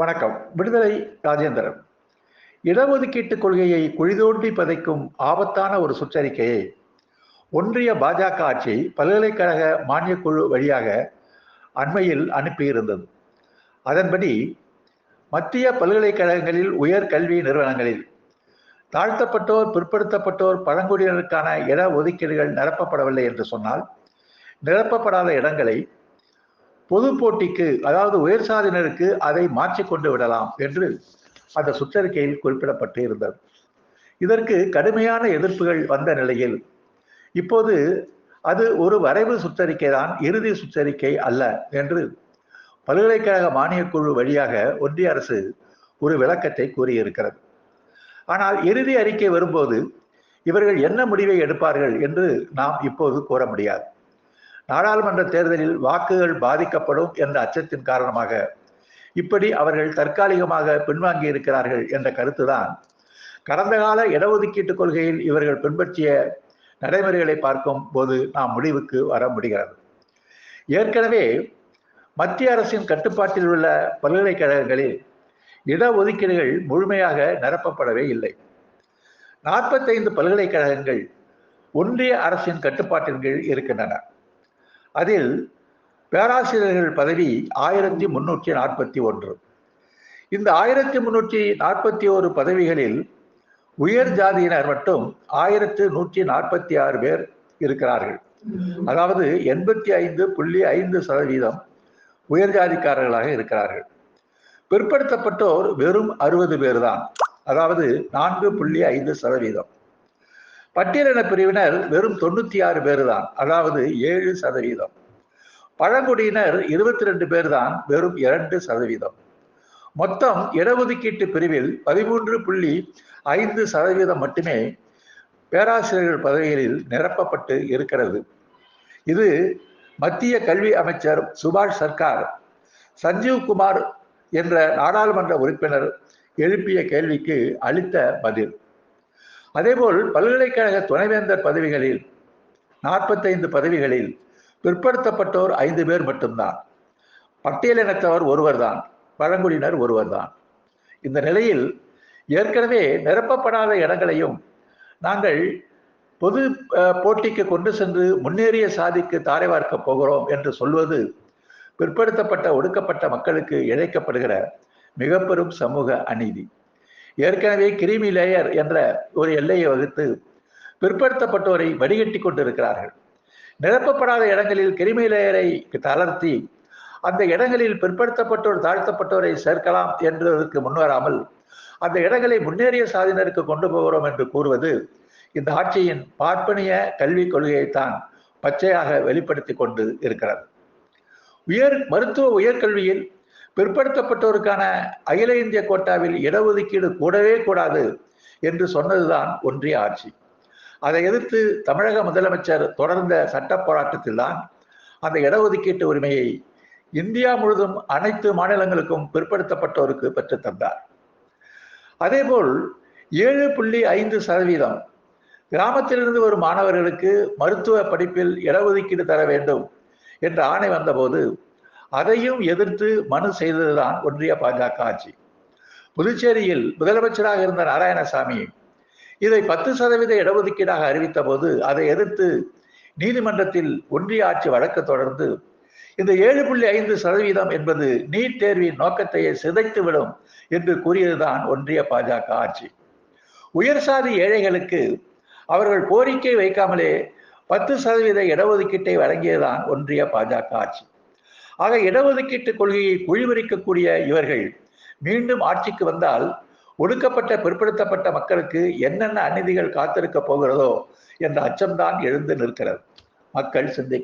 வணக்கம். விடுதலை ராஜேந்திரன். இடஒதுக்கீட்டு கொள்கையை குழிதோண்டி பதைக்கும் ஆபத்தான ஒரு சுற்றறிக்கையை ஒன்றிய பாஜக ஆட்சி பல்கலைக்கழக மானியக் குழு வழியாக அண்மையில் அனுப்பியிருந்தது. அதன்படி மத்திய பல்கலைக்கழகங்களில் உயர் கல்வி நிறுவனங்களில் தாழ்த்தப்பட்டோர் பிற்படுத்தப்பட்டோர் பழங்குடியினருக்கான இட ஒதுக்கீடுகள் நிரப்பப்படவில்லை என்று சொன்னால் நிரப்பப்படாத இடங்களை பொது போட்டிக்கு அதாவது உயர் சாதியினருக்கு அதை மாற்றிக்கொண்டு விடலாம் என்று அந்த சுற்றறிக்கையில் குறிப்பிடப்பட்டு இருந்தது. இதற்கு கடுமையான எதிர்ப்புகள் வந்த நிலையில் இப்போது அது ஒரு வரைவு சுற்றறிக்கை தான் இறுதி சுற்றறிக்கை அல்ல என்று பல்கலைக்கழக மானியக் குழு வழியாக ஒன்றிய அரசு ஒரு விளக்கத்தை கூறியிருக்கிறது. ஆனால் இறுதி அறிக்கை வரும்போது இவர்கள் என்ன முடிவை எடுப்பார்கள் என்று நாம் இப்போது கூற முடியாது. நாடாளுமன்ற தேர்தலில் வாக்குகள் பாதிக்கப்படும் என்ற அச்சத்தின் காரணமாக இப்படி அவர்கள் தற்காலிகமாக பின்வாங்கி இருக்கிறார்கள் என்ற கருத்துதான். கடந்த கால இடஒதுக்கீட்டு கொள்கையில் இவர்கள் பின்பற்றிய நடைமுறைகளை பார்க்கும் போது நாம் முடிவுக்கு வர முடிகிறது. ஏற்கனவே மத்திய அரசின் கட்டுப்பாட்டில் உள்ள பல்கலைக்கழகங்களில் இடஒதுக்கீடுகள் முழுமையாக நிரப்பப்படவே இல்லை. நாற்பத்தைந்து பல்கலைக்கழகங்கள் ஒன்றிய அரசின் கட்டுப்பாட்டின் கீழ் இருக்கின்றன. அதில் பேராசிரியர்கள் பதவி ஆயிரத்தி முன்னூற்றி நாற்பத்தி ஒன்று. இந்த ஆயிரத்தி முன்னூற்றி நாற்பத்தி ஓரு பதவிகளில் உயர் ஜாதியினர் மட்டும் ஆயிரத்து நூற்றி நாற்பத்தி ஆறு பேர் இருக்கிறார்கள். அதாவது எண்பத்தி ஐந்து புள்ளி ஐந்து சதவீதம் உயர் ஜாதிக்காரர்களாக இருக்கிறார்கள். பிற்படுத்தப்பட்டோர் வெறும் அறுபது பேர் தான். அதாவது நான்கு புள்ளி ஐந்து சதவீதம். பட்டியலின பிரிவினர் வெறும் தொண்ணூத்தி ஆறு பேர் தான் அதாவது ஏழு சதவீதம். பழங்குடியினர் இருபத்தி ரெண்டு பேர் தான் வெறும் இரண்டு சதவீதம். மொத்தம் இடஒதுக்கீட்டு பிரிவில் பதிமூன்று புள்ளி ஐந்து சதவீதம் மட்டுமே பேராசிரியர்கள் பதவிகளில் நிரப்பப்பட்டு இருக்கிறது. இது மத்திய கல்வி அமைச்சர் சுபாஷ் சர்க்கார் சஞ்சீவ் குமார் என்ற நாடாளுமன்ற உறுப்பினர் எழுப்பிய கேள்விக்கு அளித்த பதில். அதேபோல் பல்கலைக்கழக துணைவேந்தர் பதவிகளில் நாற்பத்தைந்து பதவிகளில் பிற்படுத்தப்பட்டோர் ஐந்து பேர் மட்டும்தான். பட்டியலினத்தவர் ஒருவர்தான் பழங்குடியினர் ஒருவர்தான். இந்த நிலையில் ஏற்கனவே நிரப்பப்படாத இடங்களையும் நாங்கள் பொது போட்டிக்கு கொண்டு சென்று முன்னேறிய சாதிக்கு தாரை வார்க்க போகிறோம் என்று சொல்வது பிற்படுத்தப்பட்ட ஒடுக்கப்பட்ட மக்களுக்கு இழைக்கப்படுகிற மிக பெரும் சமூக அநீதி. ஏற்கனவே கிருமி லேயர் என்ற ஒரு எல்லையை வகுத்து பிற்படுத்தப்பட்டோரை வடிகட்டி கொண்டிருக்கிறார்கள். நிரப்பப்படாத இடங்களில் கிருமி லேயரை தளர்த்தி அந்த இடங்களில் பிற்படுத்தப்பட்டோர் தாழ்த்தப்பட்டோரை சேர்க்கலாம் என்பதற்கு முன்வராமல் அந்த இடங்களை முன்னேறிய சாதியினருக்கு கொண்டு போகிறோம் என்று கூறுவது இந்த ஆட்சியின் பார்ப்பனிய கல்விக் கொள்கையைத்தான் பச்சையாக வெளிப்படுத்தி கொண்டு இருக்கிறது. உயர் மருத்துவ உயர்கல்வியில் பிற்படுத்தப்பட்டோருக்கான அகில இந்திய கோட்டாவில் இடஒதுக்கீடு கூடவே கூடாது என்று சொன்னதுதான் ஒன்றிய ஆட்சி. அதை எதிர்த்து தமிழக முதலமைச்சர் தொடர்ந்த சட்ட போராட்டத்தில்தான் அந்த இடஒதுக்கீட்டு உரிமையை இந்தியா முழுதும் அனைத்து மாநிலங்களுக்கும் பிற்படுத்தப்பட்டோருக்கு பெற்றுத்தந்தார் அதேபோல் ஏழு புள்ளி ஐந்து சதவீதம் கிராமத்திலிருந்து வரும் மாணவர்களுக்கு மருத்துவ படிப்பில் இடஒதுக்கீடு தர வேண்டும் என்ற ஆணை வந்தபோது அதையும் எதிர்த்து மனு செய்ததுதான் ஒன்றிய பாஜக ஆட்சி. புதுச்சேரியில் முதலமைச்சராக இருந்த நாராயணசாமி இதை பத்து சதவீத இடஒதுக்கீடாக அறிவித்த போது அதை எதிர்த்து நீதிமன்றத்தில் ஒன்றிய ஆட்சி வழக்கு தொடர்ந்து இந்த ஏழு புள்ளி ஐந்து சதவீதம் என்பது நீட் தேர்வின் நோக்கத்தையே சிதைத்துவிடும் என்று கூறியதுதான் ஒன்றிய பாஜக ஆட்சி. உயர் சாதி ஏழைகளுக்கு அவர்கள் கோரிக்கை வைக்காமலே பத்து சதவீத இடஒதுக்கீட்டை வழங்கியதுதான் ஒன்றிய பாஜக ஆட்சி. ஆக இடஒதுக்கீட்டு கொள்கையை குழிவரிக்கக்கூடிய இவர்கள் மீண்டும் ஆட்சிக்கு வந்தால் ஒடுக்கப்பட்ட பிற்படுத்தப்பட்ட மக்களுக்கு என்னென்ன அநீதிகள் காத்திருக்க போகிறதோ என்ற அச்சம்தான் எழுந்து நிற்கிறது. மக்கள் சிந்தி